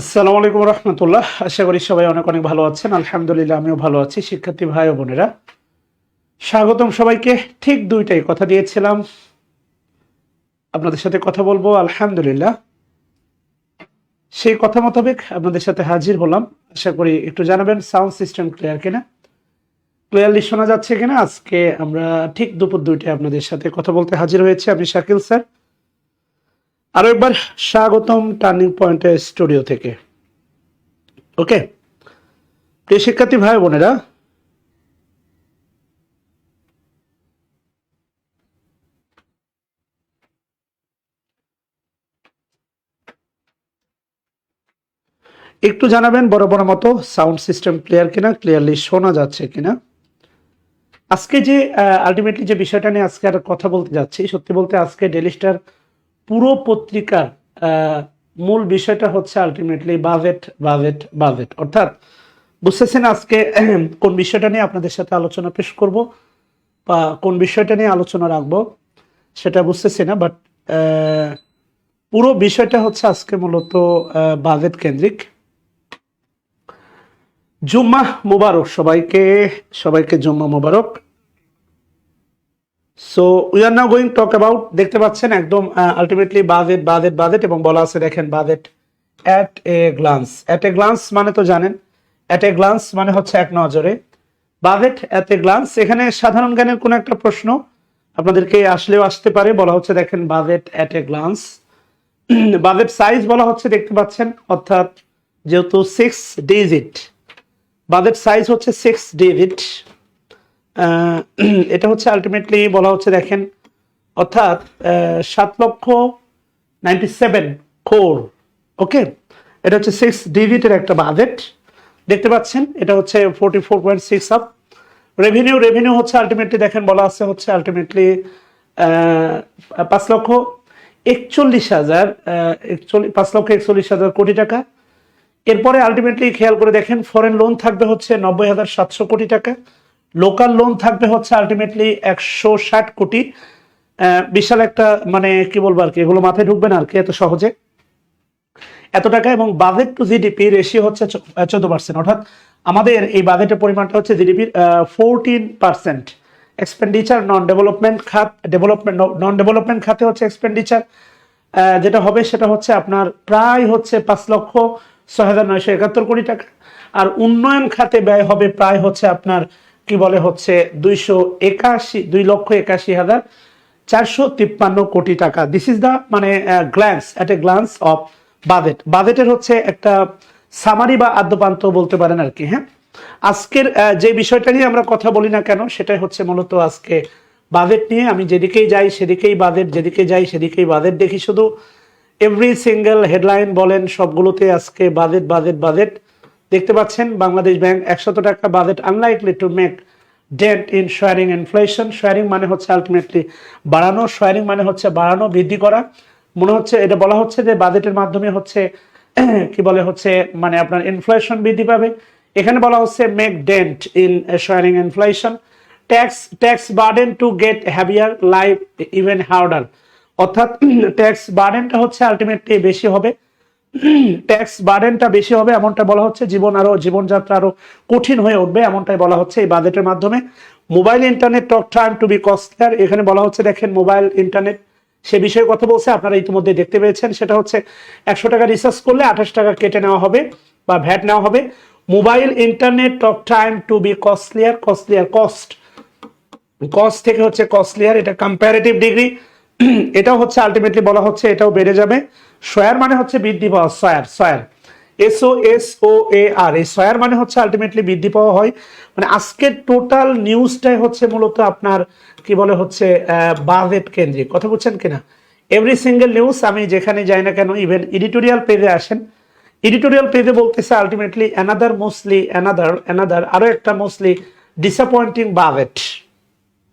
আসসালামু আলাইকুম রহমতুল্লাহ। আশা করি সবাই অনেক অনেক ভালো আছেন। আলহামদুলিল্লাহ, আমিও ভালো আছি। শিক্ষার্থী ভাই বোনেরা, স্বাগতম সবাইকে। ঠিক দুইটাই কথা দিয়েছিলাম। আপনাদের সাথে কথা বলব, আলহামদুলিল্লাহ। সেই কথা মোতাবেক আপনাদের সাথে হাজির হলাম। আশা করি একটু জানাবেন সাউন্ড সিস্টেম ক্লিয়ার কিনা? ক্লিয়ারলি শোনা যাচ্ছে কিনা? আজকে আমরা ঠিক দুপুর দুইটায় আপনাদের সাথে কথা বলতে হাজির হয়েছে। আমি শাকিল স্যার। আরও একবার স্বাগতম টার্নিং পয়েন্টের স্টুডিও থেকে। ওকে প্রিয় শিক্ষার্থী ভাই বোনেরা, একটু জানাবেন বড় বড় মতো সাউন্ড সিস্টেম ক্লিয়ার কিনা ক্লিয়ারলি শোনা যাচ্ছে কিনা? আজকে যে আলটিমেটলি যে বিষয়টা নিয়ে আজকে আর কথা বলতে যাচ্ছি, সত্যি বলতে আজকে ডেলি স্টার পুরো পত্রিকার মূল বিষয়টা হচ্ছে আলটিমেটলি বাজেট বাজেট বাজেট অর্থাৎ বুঝতেছেন আজকে কোন বিষয়টা নিয়ে আপনাদের সাথে আলোচনা পেশ করব বা কোন বিষয়টা নিয়ে আলোচনা রাখব সেটা বুঝতেছি না বাট পুরো বিষয়টা হচ্ছে আজকে মূলত বাজেট কেন্দ্রিক। জুম্মা মুবারক সবাইকে সবাইকে জুম্মা মুবারক। So we are now going talk about দেখতে পাচ্ছেন একদম আলটিমেটলি বাজেট বাজেট বাজেট এবং বলা আছে, দেখেন, budget. At a glance at a glance মানে তো জানেন। অ্যাট এ গ্লান্স মানে হচ্ছে এক নজরে। বাজেট অ্যাট এ গ্লান্স এখানে সাধারণ জ্ঞানের কোনো একটা প্রশ্ন আপনাদেরকে আসলেও আসতে পারে। বলা হচ্ছে, দেখেন, budget at a glance budget size বলা হচ্ছে, দেখতে পাচ্ছেন, অর্থাৎ যেহেতু সিক্স ডিজিট বাজেট সাইজ হচ্ছে সিক্স ডিজিট এটা হচ্ছে আলটিমেটলি বলা হচ্ছে, দেখেন, অর্থাৎ সাত লক্ষ নাইনটি সেভেন কোর ওকে এটা হচ্ছে সিক্স ডিজিটের একটা বাজেট দেখতে পাচ্ছেন, এটা হচ্ছে forty four point six up revenue revenue হচ্ছে আলটিমেটলি দেখেন, বলা আছে হচ্ছে আলটিমেটলি পাঁচ লক্ষ একচল্লিশ হাজার একচল্লিশ, পাঁচ লক্ষ একচল্লিশ হাজার কোটি টাকা। এরপরে আলটিমেটলি খেয়াল করে দেখেন ফরেন লোন থাকবে হচ্ছে নব্বই হাজার সাতশো কোটি টাকা। লোকাল লোন থাকবে হচ্ছে আলটিমেটলি একশো ষাট কোটি। বিশাল একটা মানে কি বলব আর কি, এগুলো মাথায় ঢুকবে না আর কি, এত সহজে। এত টাকা এবং বাজেট টু জিডিপি রেশিও হচ্ছে চোদ্দ পার্সেন্ট অর্থাৎ আমাদের এই বাজেটের পরিমাণটা হচ্ছে জিডিপির fourteen percent expenditure non development খাত ডেভেলপমেন্ট নন ডেভেলপমেন্ট খাতে হচ্ছে এক্সপেন্ডিচার যেটা হবে সেটা হচ্ছে আপনার প্রায় হচ্ছে পাঁচ লক্ষ ছয় হাজার নয়শো একাত্তর কোটি টাকা। আর উন্নয়ন খাতে ব্যয় হবে প্রায় হচ্ছে আপনার কি বলে হচ্ছে দুইশো একাশি, দুই লক্ষ একাশি হাজার চারশো তিপ্পান্ন কোটি টাকা। দিস ইজ দ্য মানে glance at a glance of budget বাজেটের হচ্ছে একটা সামারি বা আদ্যপান্ত বলতে পারেন আর কি হ্যাঁ? আজকের যে বিষয়টা নিয়ে আমরা কথা বলি না কেন, সেটাই হচ্ছে মূলত আজকে বাজেট নিয়ে। আমি যেদিকেই যাই, সেদিকেই বাজেট যেদিকে যাই, সেদিকেই বাজেট দেখি। শুধু এভরি সিঙ্গেল হেডলাইন বলেন, সবগুলোতে আজকে বাজেট বাজেট বাজেট দেখতে পাচ্ছেন, বাংলাদেশ ব্যাংক একশত টাকা বাজেট আনলাইকলি টু মেক ডেট ইন শেয়ারিং ইনফ্লেশন শেয়ারিং মানে হচ্ছে আলটিমেটলি বাড়ানো। শেয়ারিং মানে হচ্ছে বাড়ানো, বৃদ্ধি করা। মনে হচ্ছে এটা বলা হচ্ছে যে বাজেটের মাধ্যমে হচ্ছে কি বলে হচ্ছে মানে আপনার ইনফ্লেশন বৃদ্ধি পাবে। এখানে বলা হচ্ছে make dent in sharing inflation tax tax burden to get heavier life even harder অর্থাৎ ট্যাক্স বার্ডেনটা হচ্ছে আলটিমেটলি বেশি হবে। ট্যাক্স বার্ডেনটা বেশি হবে, এমনটা বলা হচ্ছে। জীবন আরও, জীবনযাত্রা আরও কঠিন হয়ে উঠবে, এমনটাই বলা হচ্ছে এই বাজেটের মাধ্যমে। Mobile internet talk time to be costlier এখানে বলা হচ্ছে, দেখেন মোবাইল ইন্টারনেট সে বিষয়ে কথা বলছে, আপনারা ইতিমধ্যে দেখতে পেয়েছেন। সেটা হচ্ছে, একশো টাকা রিচার্জ করলে আঠাশ টাকা কেটে নেওয়া হবে বা ভ্যাট নেওয়া হবে। Mobile internet talk time to be costlier costlier cost cost থেকে হচ্ছে কস্টলিয়ার এটা কম্পারেটিভ ডিগ্রি এটাও হচ্ছে আলটিমেটলি বলা হচ্ছে, এটাও বেড়ে যাবে। সয়ার মানে হচ্ছে বৃদ্ধি পাওয়া soar soar S O S O A R এই সয়ার মানে হচ্ছে আলটিমেটলি বৃদ্ধি পাওয়া হয়। মানে আজকের টোটাল নিউজটাই হচ্ছে মূলত আপনার, কি বলে হচ্ছে বাজেট কেন্দ্রিক। কথা বলছেন কিনা? এভরি সিঙ্গেল নিউজ আমি যেখানে যাই না কেন ইভেন এডিটোরিয়াল পেজে আসেন। এডিটোরিয়াল পেজে বলতেছে ultimately another mostly another another আরও একটা মোস্টলি ডিসঅ্যাপয়েন্টিং বাজেট।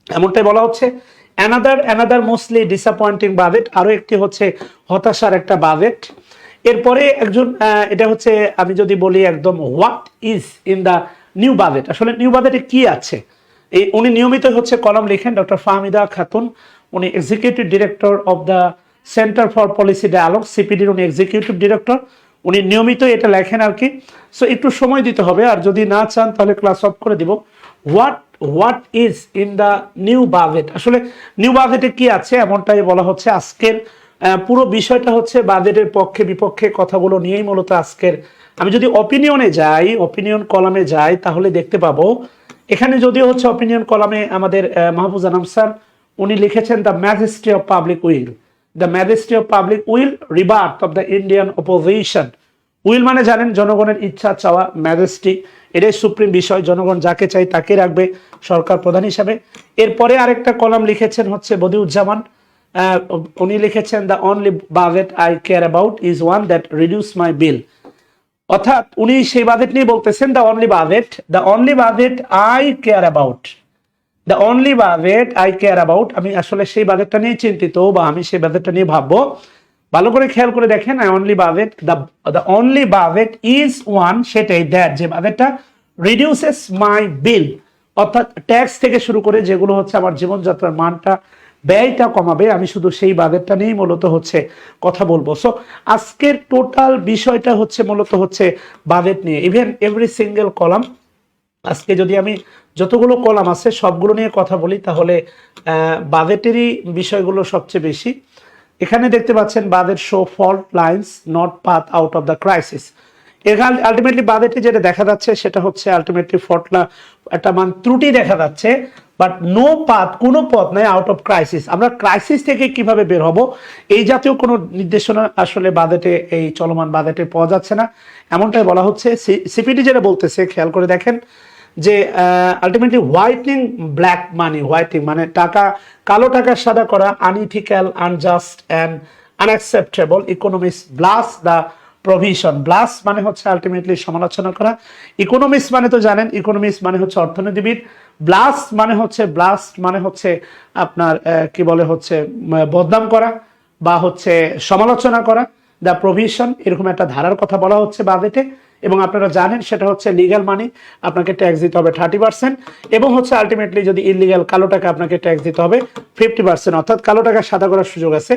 এমনটাই বলা হচ্ছে। Another another mostly disappointing budget আরও একটি হচ্ছে হতাশার একটা বাজেট এরপরে একজন এটা হচ্ছে আমি যদি বলি একদম what is in the new budget আসলে নিউ বাজেটে কি আছে? এই উনি নিয়মিত হচ্ছে কলম লিখেন ডক্টর ফাহমিদা খাতুন। উনি executive director of the centre for policy dialogue সিপিডির উনি এক্সিকিউটিভ ডিরেক্টর উনি নিয়মিত এটা লেখেন আর কি। সো একটু সময় দিতে হবে, আর যদি না চান তাহলে ক্লাস অফ করে দিব। What what is in the new budget আসলে নিউ বাজেটে কি আছে? এমনটাই বলা হচ্ছে আজকের পুরো বিষয়টা হচ্ছে বাজেটের পক্ষে বিপক্ষে কথাগুলো নিয়েই মূলত আজকের। আমি যদি অপিনিয়নে যাই অপিনিয়ন কলামে যাই, তাহলে দেখতে পাবো। এখানে যদিও হচ্ছে অপিনিয়ন কলামে আমাদের মাহফুজ আনাম স্যার, উনি লিখেছেন the majesty of public will the majesty of public will rebirth of the Indian opposition will মানে জানেন, জনগণের ইচ্ছা চাওয়া ম্যাজেস্টি এটাই সুপ্রিম বিষয়, জনগণ যাকে চাই তাকে রাখবে সরকার প্রধান হিসাবে। এরপরে আরেকটা কলাম লিখেছেন হচ্ছে বদিউজ্জামান। উনি লিখেছেন the only budget I care about is one that reduce my bill অর্থাৎ উনি সেই বাজেট নিয়ে বলতেছেন the only budget the only budget I care about the only budget I care about আমি আসলে সেই বাজেটটা নিয়ে চিন্তিত বা আমি সেই বাজেটটা নিয়ে ভাববো। ভালো করে খেয়াল করে দেখেন I only budget the the only budget is one সেটাই দ্যাট যে বাজেটটা রিডিউসেস মাই বিল অর্থাৎ ট্যাক্স থেকে শুরু করে যেগুলো হচ্ছে আমার জীবনযাত্রার মানটা, ব্যয়টা কমাবে, আমি শুধু সেই বাজেটটা নিয়েই মূলত হচ্ছে কথা বলব। সো আজকের টোটাল বিষয়টা হচ্ছে মূলত হচ্ছে বাজেট নিয়ে। ইভেন এভরি সিঙ্গেল কলাম আজকে যদি আমি যতগুলো কলাম আছে, সবগুলো নিয়ে কথা বলি, তাহলে বাজেটেরই বিষয়গুলো সবচেয়ে বেশি। এখানে দেখতে পাচ্ছেন budget show fault lines not path out of the crisis এখানে আলটিমেটলি বাজেটে যেটা দেখা যাচ্ছে সেটা হচ্ছে আলটিমেটলি ফটলা একটা মান ত্রুটি দেখা যাচ্ছে বাট নো পাথ কোনো পথ নাই আউট অফ ক্রাইসিস আমরা ক্রাইসিস থেকে কীভাবে বের হব? এই জাতীয় কোনো নির্দেশনা আসলে বাজেটে এই চলমান বাজেটে পাওয়া যাচ্ছে না। এমনটাই বলা হচ্ছে। সিপিডি যেটা বলতেছে, খেয়াল করে দেখেন যে ultimately whitening black money whiting মানে টাকা, কালো টাকা সাদা করা unethical unjust and unacceptable economics blast the provision blast মানে হচ্ছে আলটিমেটলি সমালোচনা করা। ইকোনমিক্স মানে তো জানেন ইকোনমিক্স মানে হচ্ছে অর্থনীতিবিদ। ব্লাস মানে হচ্ছে ব্লাস্ট মানে হচ্ছে আপনার কি বলে হচ্ছে বদনাম করা বা হচ্ছে সমালোচনা করা। দ্য প্রভিশন এরকম একটা ধারার কথা বলা হচ্ছে বাজেটে এবং আপনারা জানেন সেটা হচ্ছে লিগ্যাল মানি আপনাকে ট্যাক্স দিতে হবে থার্টি এবং হচ্ছে আলটিমেটলি যদি ইলিগাল কালো টাকা আপনাকে ট্যাক্স দিতে হবে ফিফটি পার্সেন্ট অর্থাৎ কালো টাকা সাদা করার সুযোগ আছে।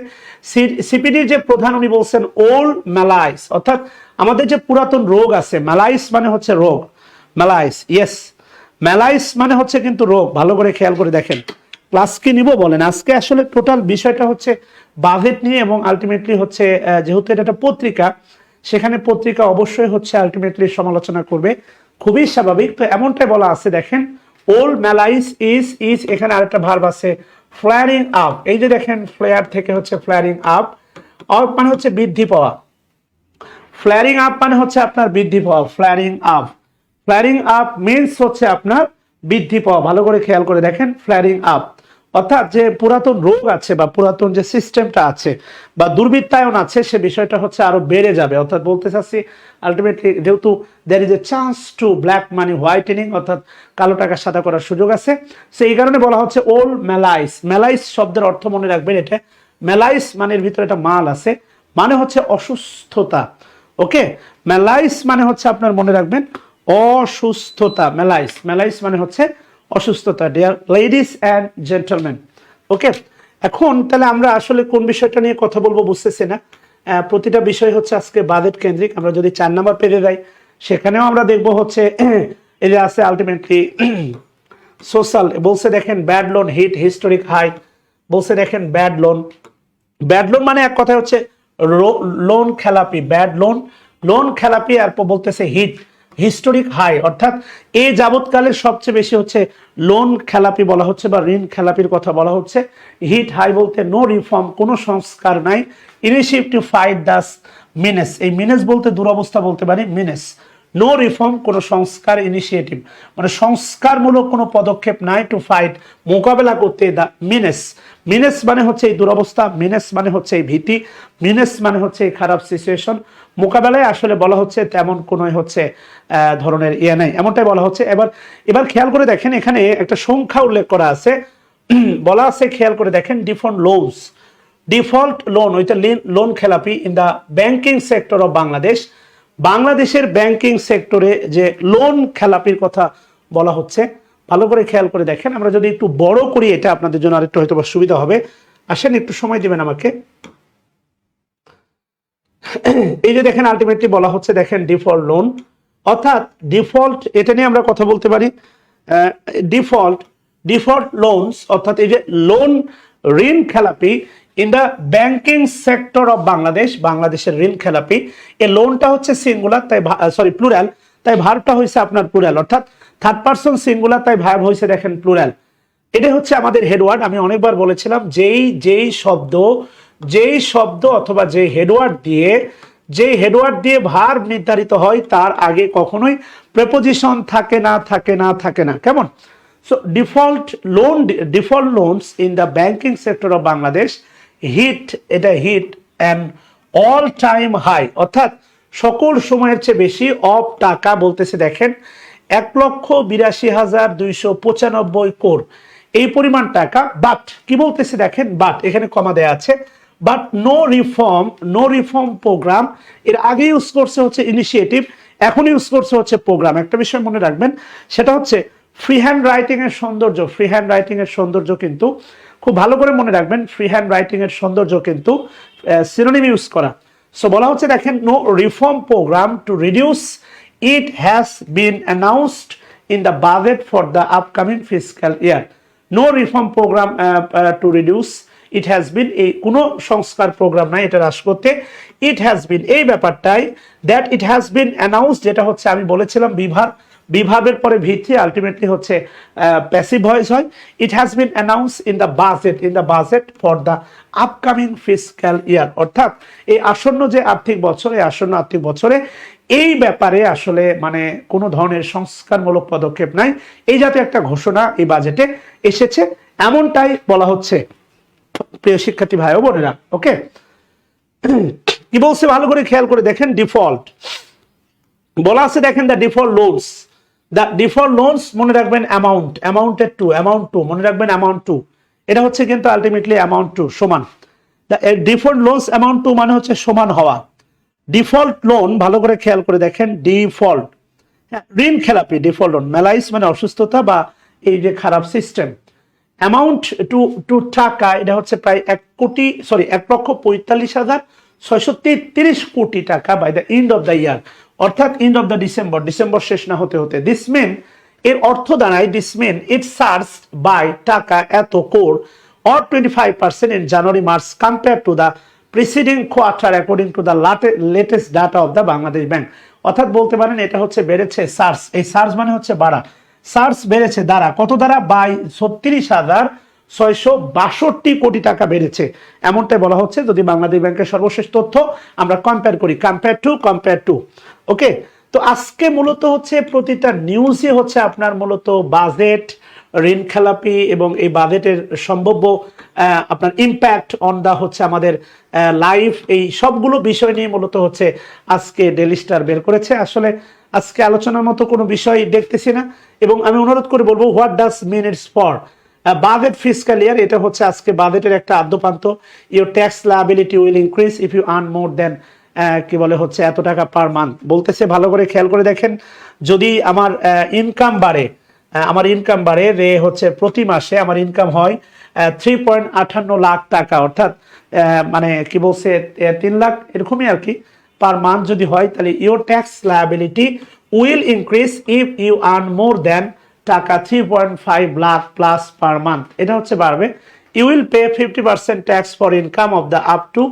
সিপিডির যে প্রধান উনি বলছেন ওল্ড ম্যালাইস অর্থাৎ আমাদের যে পুরাতন রোগ আছে ম্যালাইস মানে হচ্ছে রোগ ম্যালাইস ইয়েস ম্যালাইস মানে হচ্ছে কিন্তু রোগ, ভালো করে খেয়াল করে দেখেন। ক্লাস কি নিব বলেন? আজকে আসলে টোটাল বিষয়টা হচ্ছে বাজেট নিয়ে এবং আলটিমেটলি হচ্ছে যেহেতু এটা একটা পত্রিকা সেখানে পত্রিকা অবশ্যই হচ্ছে আলটিমেটলি সমালোচনা করবে। খুবই স্বাভাবিক। তো এমনটাই বলা আছে, দেখেন ওল্ড ম্যালাইস ইজ ইজ এখানে আরেকটা ভার্ব আছে ফ্লারিং আপ এই যে দেখেন ফ্লেয়ার থেকে হচ্ছে ফ্লারিং আপ আপ মানে হচ্ছে বৃদ্ধি পাওয়া। ফ্ল্যারিং আপ মানে হচ্ছে আপনার বৃদ্ধি পাওয়া flaring up flaring up means হচ্ছে আপনার বৃদ্ধি পাওয়া। ভালো করে খেয়াল করে দেখেন ফ্ল্যারিং আপ অর্থাৎ যে পুরাতন রোগ আছে বা পুরাতন যে সিস্টেমটা আছে বা দুর্বৃত্তায়ন আছে, সে বিষয়টা হচ্ছে আরও বেড়ে যাবে। অর্থাৎ বলতে চাচ্ছি আলটিমেটলি যেহেতু there is a chance to black money whitening অর্থাৎ কালো টাকা সাদা করার সুযোগ আছে। সেই কারণে বলা হচ্ছে ওল্ড মেলাইস মেলাইস শব্দের অর্থ মনে রাখবেন, এটা মেলাইস মানের ভিতরে একটা মাল আছে মানে হচ্ছে অসুস্থতা। ওকে মেলাইস মানে হচ্ছে আপনার মনে রাখবেন, অসুস্থতা। মেলাইস মেলাইস মানে হচ্ছে অসুস্থতা dear ladies and gentleman okay এখন তাহলে আমরা আসলে কোন বিষয়টা নিয়ে কথা বলব বুঝতেছি না। প্রতিটা বিষয় হচ্ছে আজকে বাজেট কেন্দ্রিক, আমরা যদি চার নাম্বার পেরে যাই, সেখানেও আমরা দেখব হচ্ছে এই যে আছে আলটিমেটলি সোশ্যাল বলছে দেখেন bad loan hit historic high বলছে দেখেন ব্যাড লোন ব্যাড লোন মানে এক কথায় হচ্ছে লোন খেলাপি ব্যাড লোন লোন খেলাপি আর বলতেছে হিট হিস্টোরিক হাই, অর্থাৎ এই যাবৎকালে সবচেয়ে বেশি হচ্ছে লোন খেলাপি বলা হচ্ছে বা ঋণ খেলাপির কথা বলা হচ্ছে। হিট হাই বলতে নো রিফর্ম কোনো সংস্কার নাই। Initiative to fight thus menace এই মিনেস বলতে দুরবস্থা বলতে পারি মিনেস নো রিফর্ম কোনো সংস্কার ইনিশিয়েটিভ মানে সংস্কারমূলক কোনো পদক্ষেপ নাই টু ফাইট মোকাবেলা করতে দা মিনেস মিনেস মানে হচ্ছে এই দুরবস্থা মিনেস মানে হচ্ছে এই ভীতি। মিনেস মানে হচ্ছে এই খারাপ সিচুয়েশন মোকাবেলায় আসলে বলা হচ্ছে তেমন কোনো হচ্ছে ধরনের ইয়ে নেই। এমনটাই বলা হচ্ছে। এবার এবার খেয়াল করে দেখেন, এখানে একটা সংখ্যা উল্লেখ করা আছে। বলা আছে, খেয়াল করে দেখেন ডিফারেন্ট লোনস ডিফল্ট লোন ওইটা লোন খেলাপি in the banking sector of Bangladesh বাংলাদেশের ব্যাংকিং সেক্টরে যে লোন খেলাপির কথা বলা হচ্ছে, ভালো করে খেয়াল করে দেখেন। আমরা যদি একটু বড় করি, এটা আপনাদের জন্য আরেকটু হয়তো সুবিধা হবে। আসেন, একটু সময় দিবেন আমাকে। এই যে দেখেন আলটিমেটলি বলা হচ্ছে, দেখেন ডিফল্ট লোন অর্থাৎ ডিফল্ট এটা নিয়ে আমরা কথা বলতে পারি। ডিফল্ট ডিফল্ট লোনস অর্থাৎ এই যে লোন ঋণ খেলাপি in the banking sector of Bangladesh বাংলাদেশের ঋণ খেলাপি, এই লোনটা হচ্ছে সিঙ্গুলার তাই সরি প্লুরাল তাই ভার্বটা হয়েছে আপনার প্লুরাল অর্থাৎ থার্ড পার্সন সিঙ্গুলার তাই ভার্ব হয়েছে দেখেন প্লুরাল এটা হচ্ছে আমাদের হেডওয়ার্ড আমি অনেকবার বলেছিলাম, যেই যেই শব্দ যেই শব্দ অথবা যে হেডওয়ার্ড দিয়ে যে হেডওয়ার্ড দিয়ে ভার নির্ধারিত হয়, তার আগে কখনোই প্রেপোজিশন থাকে না থাকে না থাকে না। কেমন? So default loan default loans in the banking sector of Bangladesh hit এটা hit and all time high অর্থাৎ সকল সময়ের চেয়ে বেশি অফ টাকা বলতেছে, দেখেন, এক লক্ষ বিরাশি হাজার দুইশো পঁচানব্বই কোর এই পরিমাণ টাকা বাট কি বলতেছে, দেখেন বাট এখানে কমা দেয়া আছে। But no reform no reform programme. এর আগে ইউজ করছে হচ্ছে ইনিশিয়েটিভ এখন ইউজ করছে হচ্ছে প্রোগ্রাম। একটা বিষয় মনে রাখবেন, সেটা হচ্ছে ফ্রি হ্যান্ড রাইটিং এর সৌন্দর্য ফ্রি হ্যান্ড রাইটিং এর সৌন্দর্য কিন্তু, খুব ভালো করে মনে রাখবেন ফ্রি হ্যান্ড রাইটিং এর সৌন্দর্য কিন্তু সিনোনিম ইউজ করা। সো বলা হচ্ছে দেখেন no reform programme to reduce it has been announced in the budget for the upcoming physical year no reform programme to reduce it has been এই কোনো সংস্কার প্রোগ্রাম নাই এটা হ্রাস করতে। ইট হ্যাজ বিন এই ব্যাপারটাই that it has been announce যেটা হচ্ছে আমি বলেছিলাম বিভাগ বিভাগের পরে ভিত্তি আলটিমেটলি হচ্ছে প্যাসিভ ভয়েস হয়। It has been announce in the budget in the budget for the upcoming physical year অর্থাৎ এই আসন্ন যে আর্থিক বছর আসন্ন আর্থিক বছরে এই ব্যাপারে আসলে মানে কোনো ধরনের সংস্কারমূলক পদক্ষেপ নাই। এই জাতীয় একটা ঘোষণা এই বাজেটে এসেছে। এমনটাই বলা হচ্ছে প্রিয় শিক্ষার্থী ভাই ও বোনেরা ওকে কি বলছে? ভালো করে খেয়াল করে দেখেন ডিফল্ট বলা আছে, দেখেন the default loans the default loans মনে রাখবেন amount amounted to amount to মনে রাখবেন অ্যামাউন্ট টু এটা হচ্ছে কিন্তু আলটিমেটলি অ্যামাউন্ট টু সমান। ডিফল্ট লোনস অ্যামাউন্ট টু মানে হচ্ছে সমান হওয়া। ডিফল্ট লোন ভালো করে খেয়াল করে দেখেন ডিফল্ট ঋণ খেলাপি ডিফল্ট লোন মেলাইস মানে অসুস্থতা বা এই যে খারাপ সিস্টেম অ্যামাউন্ট টু টু টাকা এটা হচ্ছে প্রায় এক কোটি সরি এক লক্ষ পঁয়তাল্লিশ হাজার ছয়শো তেত্রিশ কোটি টাকা by the end of the year অর্থাৎ end of the December December শেষ না হতে হতে। দিস মেন এর অর্থ দাঁড়ায় this mean it search by টাকা এত crore or twenty five percent in January March compare to the preceding quarter according to the latest data of the Bangladesh bank অর্থাৎ বলতে পারেন, এটা হচ্ছে বেড়েছে সার্চ এই সার্চ মানে হচ্ছে বাড়া। সার্চ বেড়েছে দ্বারা কত দ্বারা? বাই ছত্রিশ হাজার ছয়শো বাষট্টি কোটি টাকা বেড়েছে। এমনটাই বলা হচ্ছে, যদি বাংলাদেশ ব্যাংকের সর্বশেষ তথ্য আমরা কম্পেয়ার করি compare to compare to okay তো আজকে মূলত হচ্ছে প্রতিটা নিউজই হচ্ছে আপনার মূলত বাজেট ঋণ খেলাপি এবং এই বাজেটের সম্ভাব্য আপনার ইম্প্যাক্ট অন দা হচ্ছে আমাদের লাইফ এই সবগুলো বিষয় নিয়ে মূলত হচ্ছে আজকে ডেলি স্টার বের করেছে। আসলে আজকে আলোচনার মতো কোনো বিষয় দেখতেছি না, এবং আমি অনুরোধ করে বলব what does mean its for budget fiscal year এটা হচ্ছে আজকে বাজেটের একটা আদ্যপান্ত। Your tax liability will increase if you earn more then কি বলে হচ্ছে, এত টাকা পার মান্থ বলতেছে, ভালো করে খেয়াল করে দেখেন, যদি আমার ইনকাম বাড়ে আমার ইনকাম বাড়ে, রে হচ্ছে প্রতি মাসে আমার ইনকাম হয় থ্রি পয়েন্ট আটান্ন লাখ টাকা, অর্থাৎ মানে কি বলছে তিন লাখ, এরকমই আর কি। পার মান্থ যদি হয়, তাহলে your tax liability will increase if you earn more then টাকা three point five lakh plus per month এটা হচ্ছে বাড়বে। You will pay fifty percent tax for income of the up to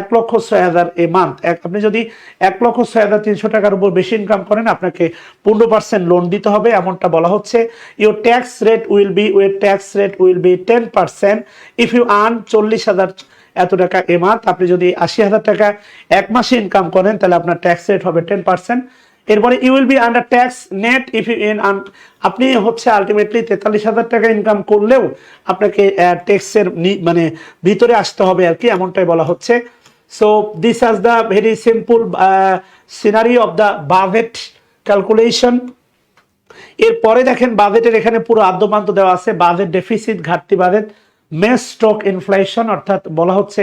এক লক্ষ ছয় হাজার এ মান্থ আপনি যদি এক লক্ষ ছয় হাজার তিনশো টাকার উপর বেশি ইনকাম করেন, আপনাকে পনেরো পার্সেন্ট লোন দিতে হবে। এমনটা বলা হচ্ছে। Your tax rate will be with tax rate will be ten percent if you earn চল্লিশ হাজার এত টাকা এ মান্থ আপনি যদি আশি হাজার টাকা এক মাসে ইনকাম করেন, তাহলে আপনার ট্যাক্স রেট হবে টেন পার্সেন্ট এরপরে you will be under tax net if you in আপনি হচ্ছে আলটিমেটলি তেতাল্লিশ হাজার টাকা ইনকাম করলেও আপনাকে ট্যাক্সের মানে ভিতরে আসতে হবে আর কি, এমনটাই বলা হচ্ছে। So this as the very simple scenery of the budget calculation এরপরে দেখেন বাজেটের এখানে পুরো আদ্যপান্ত দেওয়া আছে বাজেট ডেফিসিট ঘাটতি বাজেট মেস স্টক ইনফ্লেশন অর্থাৎ বলা হচ্ছে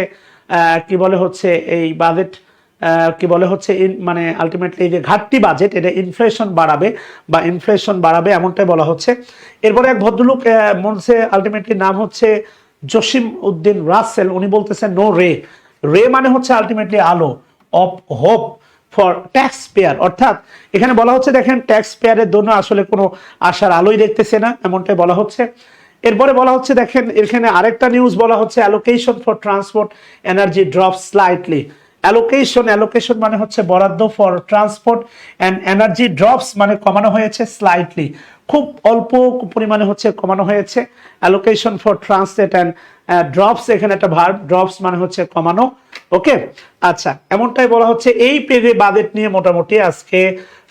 কি বলে হচ্ছে এই বাজেট কি বলে হচ্ছে মানে আলটিমেটলি যে ঘাটতি বাজেট এটা ইনফ্লেশন বাড়াবে বা ইনফ্লেশন বাড়াবে এমনটাই বলা হচ্ছে। এরপরে এক ভদ্রলোক মনসে আলটিমেটলি নাম হচ্ছে জসিম উদ্দিন রাসেল। উনি বলতেছেন নো রে রে মানে হচ্ছে আলটিমেটলি আলো of hope for taxpayer অর্থাৎ এখানে বলা হচ্ছে, দেখেন ট্যাক্স পেয়ারের জন্য আসলে কোনো আশার আলোই দেখতেছে না, এমনটাই বলা হচ্ছে। এরপরে বলা হচ্ছে, দেখেন, এখানে আরেকটা নিউজ বলা হচ্ছে allocation for transport energy drop slightly allocation allocation মানে হচ্ছে বরাদ্দ for transport and energy drops মানে কমানো হয়েছে স্লাইটলি খুব অল্প পরিমাণে হচ্ছে কমানো হয়েছে। Allocation for translate and drops এখানে একটা ভার্ব ড্রপস মানে হচ্ছে কমানো। ওকে আচ্ছা এমনটাই বলা হচ্ছে। এই পেজে বাজেট নিয়ে মোটামুটি আজকে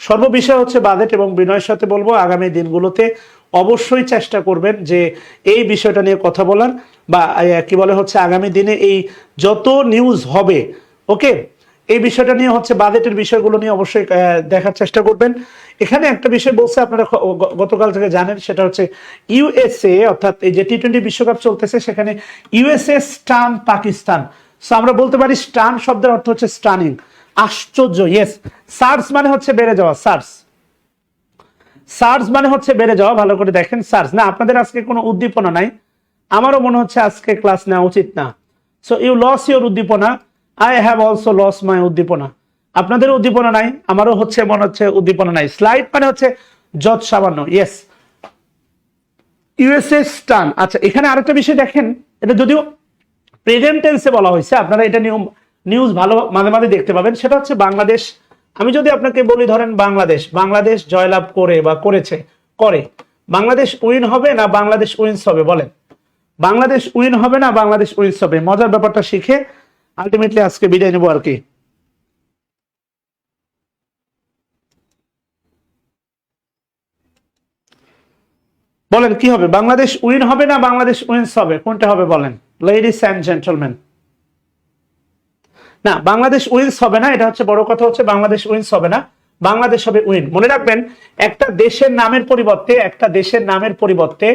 সর্ববিষয় হচ্ছে বাজেট এবং বিনয়ের সাথে বলব। আগামী দিনগুলোতে অবশ্যই চেষ্টা করবেন যে এই বিষয়টা নিয়ে কথা বলার বা কি বলে হচ্ছে, আগামী দিনে এই যত নিউজ হবে ওকে এই বিষয়টা নিয়ে হচ্ছে বাজেটের বিষয়গুলো নিয়ে অবশ্যই দেখার চেষ্টা করবেন। এখানে একটা বিষয় বলছে, আপনারা গতকাল থেকে জানেন, সেটা হচ্ছে ইউএসএ অর্থাৎ এই যে টি টোয়েন্টি বিশ্বকাপ চলতেছে, সেখানে ইউএসএ স্টান পাকিস্তান। সো আমরা বলতে পারি, স্টান শব্দের অর্থ হচ্ছে স্টানিং আশ্চর্য ইয়েস সার্স মানে হচ্ছে বেড়ে যাওয়া সার্স সার্চ মানে হচ্ছে বেড়ে যাওয়া, ভালো করে দেখেন সার্জ না, আপনাদের আজকে কোনো উদ্দীপনা নাই। আমারও মনে হচ্ছে আজকে ক্লাস নেওয়া উচিত না। সো ইউ লস ইউর উদ্দীপনা। I have also loss my উদ্দীপনা। আপনাদের উদ্দীপনা নাই, আমারও হচ্ছে, মনে হচ্ছে উদ্দীপনা নাই। স্লাইড মানে হচ্ছে যত সামান্য ইয়েস ইউএসএ স্টান আচ্ছা এখানে আরেকটা বিষয় দেখেন, এটা যদিও প্রেজেন্ট টেন্সে বলা হয়েছে, আপনারা এটা নিউজ ভালো, মাঝে মাঝে দেখতে পাবেন। সেটা হচ্ছে বাংলাদেশ আমি যদি আপনাকে বলি, ধরেন বাংলাদেশ বাংলাদেশ জয়লাভ করে বা করেছে, করে। বাংলাদেশ উইন হবে না বাংলাদেশ উইন্স হবে, বলেন। বাংলাদেশ উইন হবে না বাংলাদেশ উইন্স হবে। মজার ব্যাপারটা শিখে আলটিমেটলি আজকে বিদায় নেব আর কি। বলেন, কি হবে? বাংলাদেশ উইন হবে না বাংলাদেশ উইন্স হবে? কোনটা হবে বলেন? লেডিস অ্যান্ড জেন্টলম্যান না, বাংলাদেশ উইন্স হবে না, এটা হচ্ছে বড় কথা হচ্ছে বাংলাদেশ উইন্স হবে না, বাংলাদেশ হবে উইন। মনে রাখবেন, একটা দেশের নামের পরিবর্তে, একটা দেশের নামের পরিবর্তে,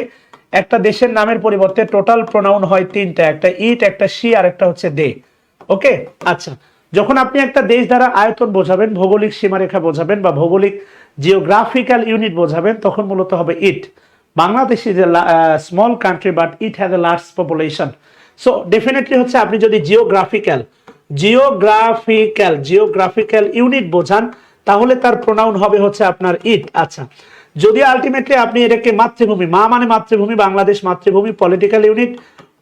একটা দেশের নামের পরিবর্তে টোটাল প্রোনাউন হয় তিনটা, একটা ইট একটা সি আর একটা হচ্ছে দে ওকে আচ্ছা যখন আপনি একটা দেশ দ্বারা আয়তন বোঝাবেন, ভৌগোলিক সীমারেখা বোঝাবেন বা ভৌগোলিক জিওগ্রাফিক্যাল ইউনিট বোঝাবেন, তখন মূলত হবে it Bangladesh is a small country but it has a large population so definitely হচ্ছে আপনি যদি জিওগ্রাফিক্যাল জিওগ্রাফিক্যাল জিওগ্রাফিক্যাল ইউনিট বোঝান, তাহলে তার প্রোনাউন হবে হচ্ছে আপনার ইট আচ্ছা যদি আলটিমেটলি আপনি এটাকে মাতৃভূমি, মা মানে মাতৃভূমি, বাংলাদেশ মাতৃভূমি পলিটিক্যাল ইউনিট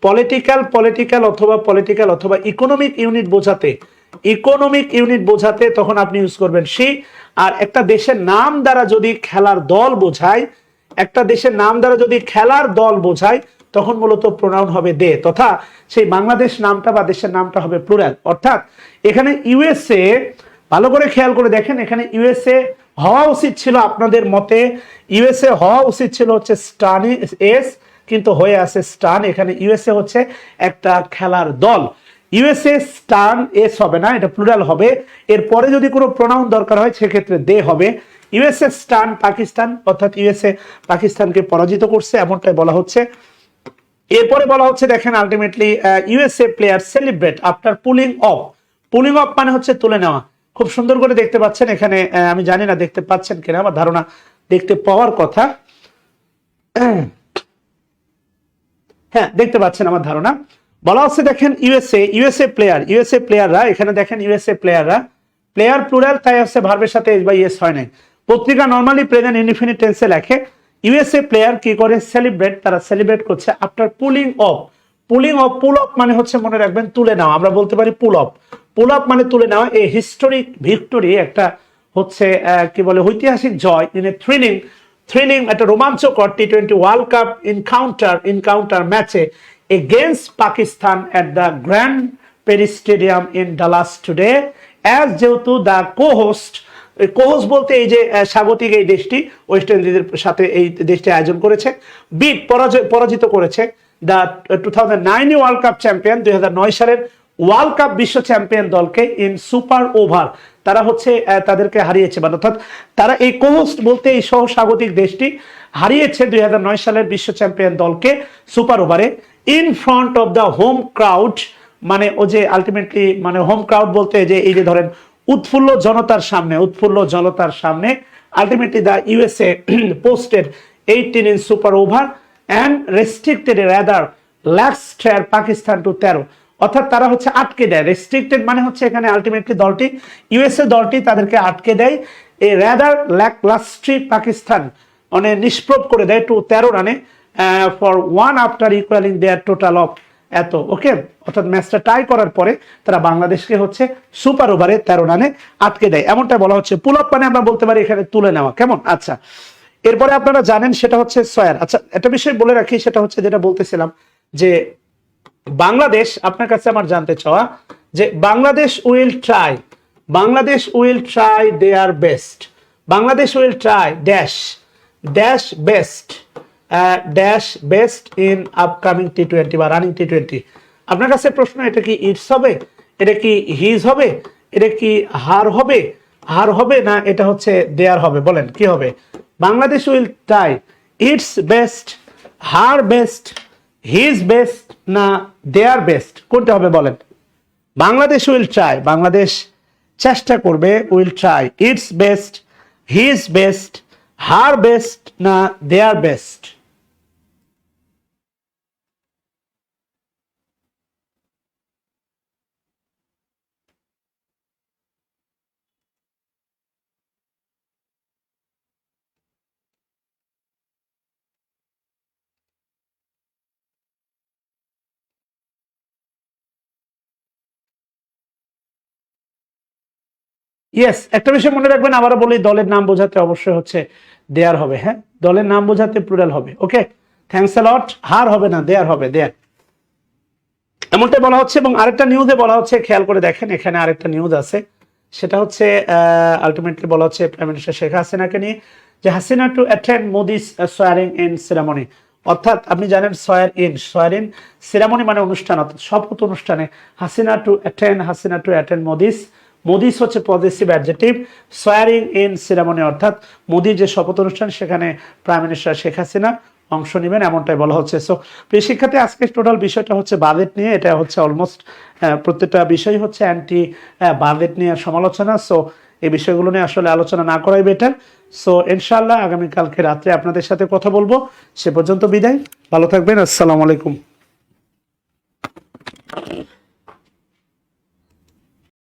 পলিটিক্যাল পলিটিক্যাল অথবা পলিটিক্যাল অথবা ইকোনমিক ইউনিট বোঝাতে ইকোনমিক ইউনিট বোঝাতে তখন আপনি ইউজ করবেন সি। আর একটা দেশের নাম দ্বারা যদি খেলার দল বোঝায়, একটা দেশের নাম দ্বারা যদি খেলার দল বোঝায় তখন মূলত প্রোনাউন হবে দে তথা সেই বাংলাদেশ নামটা বা দেশের নামটা হবে প্লুরাল অর্থাৎ এখানে ইউএসএ ভালো করে খেয়াল করে দেখেন, এখানে ইউএসএ হওয়া উচিত ছিল আপনাদের মতে। ইউএসএ হওয়া উচিত ছিল হচ্ছে স্টানি, এস, কিন্তু হয়ে আছে স্টান। এখানে ইউএসএ হচ্ছে একটা খেলার দল। ইউএসএ স্টান, এস হবে না, এটা প্লুরাল হবে। এরপরে যদি কোনো প্রোনাউন দরকার হয়, সেক্ষেত্রে দে হবে। ইউএসএ স্টান, পাকিস্তান, অর্থাৎ ইউএসএ পাকিস্তানকে পরাজিত করছে, এমনটাই বলা হচ্ছে। এরপরে বলা হচ্ছে, দেখেন ultimately USA player celebrate after pulling off pulling off মানে হচ্ছে তুলে নেওয়া। খুব সুন্দর করে দেখতে পাচ্ছেন এখানে আমি জানি না দেখতে পাচ্ছেন কিনা, আমার ধারণা দেখতে পাওয়ার কথা। হ্যাঁ দেখতে পাচ্ছেন আমার ধারণা। বলা হচ্ছে, দেখেন ইউএসএ ইউএসএ প্লেয়ার ইউএসএ প্লেয়াররা এখানে দেখেন ইউএসএ প্লেয়াররা প্লেয়ার প্লুরাল তাই হচ্ছে ভার্বের সাথে এস বাই এস হয় নাই। পত্রিকা নর্মালি প্রেজেন্ট ইনডিফিনিট টেন্সে লেখে। ইউএসএ প্লেয়ার কি করে সেলিব্রেট তারা সেলিব্রেট করছে after pulling off pulling off pull off মানে হচ্ছে মনে রাখবেন তুলে নেওয়া। আমরা বলতে পারি পুল অফ পুল অফ মানে তুলে নেওয়া, এই হিস্টোরিক ভিক্টোরি একটা হচ্ছে কি বলে, ঐতিহাসিক জয় ইন এ থ্রিলিং থ্রিলিং একটা রোমাঞ্চকর T twenty world cup encounter encounter ম্যাচে against Pakistan at the grand prairie stadium in Dallas today as যেহেতু দ্য কো হোস্ট কোহোস বলতে এই যে স্বাগতিক এই দেশটি ওয়েস্ট ইন্ডিজের সাথে এই দেশটি আয়োজন করেছে। বিট পরাজয়, পরাজিত করেছে the two thousand nine world cup champion দুই সালের ওয়ার্ল্ড কাপ বিশ্ব চ্যাম্পিয়ন দলকে ইন সুপার ওভার তারা হচ্ছে তাদেরকে হারিয়েছে মানে অর্থাৎ তারা এই কোহোস্ট বলতে এই সহ স্বাগতিক দেশটি হারিয়েছে দুই হাজার নয় সালের বিশ্ব চ্যাম্পিয়ন দলকে সুপার ওভারে in front of the home crowd মানে ও যে আলটিমেটলি মানে হোম ক্রাউড বলতে যে, এই যে ধরেন উৎফুল্ল জনতার সামনে, উৎফুল্ল জনতার সামনে ultimately the USA posted eighteen in super over and restricted rather lax trailer Pakistan to তেরো অর্থাৎ তারা হচ্ছে আটকে দেয়। রেস্ট্রিক্টেড মানে হচ্ছে এখানে আলটিমেটলি দলটি ইউএসএ দলটি তাদেরকে আটকে দেয়। এই র্যাদার ল্যাক লাস্ট্রি পাকিস্তান মানে নিষ্প্রভ করে দেয় টু তেরো রানে for one after equaling their total of এত ওকে অর্থাৎ ম্যাচটা টাই করার পরে তারা বাংলাদেশকে হচ্ছে সুপার ওভারে তেরো রানে আটকে দেয়। এমনটা বলা হচ্ছে। পুল আপ মানে আমরা বলতে পারি এখানে তুলে নেওয়া। কেমন? আচ্ছা। এরপরে আপনারা জানেন সেটা হচ্ছে সয়ার আচ্ছা একটা বিষয় বলে রাখি, সেটা হচ্ছে যেটা বলতেছিলাম যে বাংলাদেশ, আপনার কাছে আমার জানতে চাওয়া, যে Bangladesh will try Bangladesh will try they are best Bangladesh will try dash dash best dash best in upcoming T twenty বা রানিং টি টোয়েন্টি আপনার কাছে প্রশ্ন, এটা কি ইটস হবে? এটা কি হিজ হবে? এটা কি হার হবে? হার হবে না এটা হচ্ছে দেয়ার হবে? বলেন, কি হবে? Bangladesh will try its best her best his best না দেয়ার বেস্ট কোনটা হবে বলেন? বাংলাদেশ উইল ট্রাই বাংলাদেশ চেষ্টা করবে will try its best his best her best না দেয়ার বেস্ট ইয়েস একটা বিষয় মনে রাখবেন, আবারও বলি, দলের নাম বোঝাতে অবশ্যই হচ্ছে দেয়ার হবে হ্যাঁ? দলের নাম বোঝাতে প্লুরাল হবে ওকে থ্যাংকস লট হার হবে না, দেয়ার হবে, দেয়ার। এমনটাই বলা হচ্ছে এবং আরেকটা নিউজে বলা হচ্ছে, খেয়াল করে দেখেন, এখানে আরেকটা নিউজ আছে। সেটা হচ্ছে আলটিমেটলি বলা হচ্ছে প্রাইম মিনিস্টার শেখ হাসিনাকে নিয়ে, যে Hasina to attend Modi's swearing in ceremony অর্থাৎ আপনি জানেন swear in swear in ceremony মানে অনুষ্ঠান, অর্থাৎ শপথ অনুষ্ঠানে Hasina to attend Hasina to attend Modi's Modi's হচ্ছে positive adjective swearing in ceremony, অর্থাৎ মোদির যে শপথ অনুষ্ঠান, সেখানে প্রাইম মিনিস্টার শেখ হাসিনা অংশ নেবেন, এমনটাই বলা হচ্ছে। সো প্রিয় শিক্ষার্থী আজকে টোটাল বিষয়টা হচ্ছে বাজেট নিয়ে, এটা হচ্ছে অলমোস্ট প্রত্যেকটা বিষয় হচ্ছে অ্যান্টি বাজেট নিয়ে সমালোচনা। সো এই বিষয়গুলো নিয়ে আসলে আলোচনা না করাই বেটার সো ইনশাল্লাহ আগামীকালকে রাত্রে আপনাদের সাথে কথা বলব। সে পর্যন্ত বিদায়। ভালো থাকবেন। আসসালামু আলাইকুম।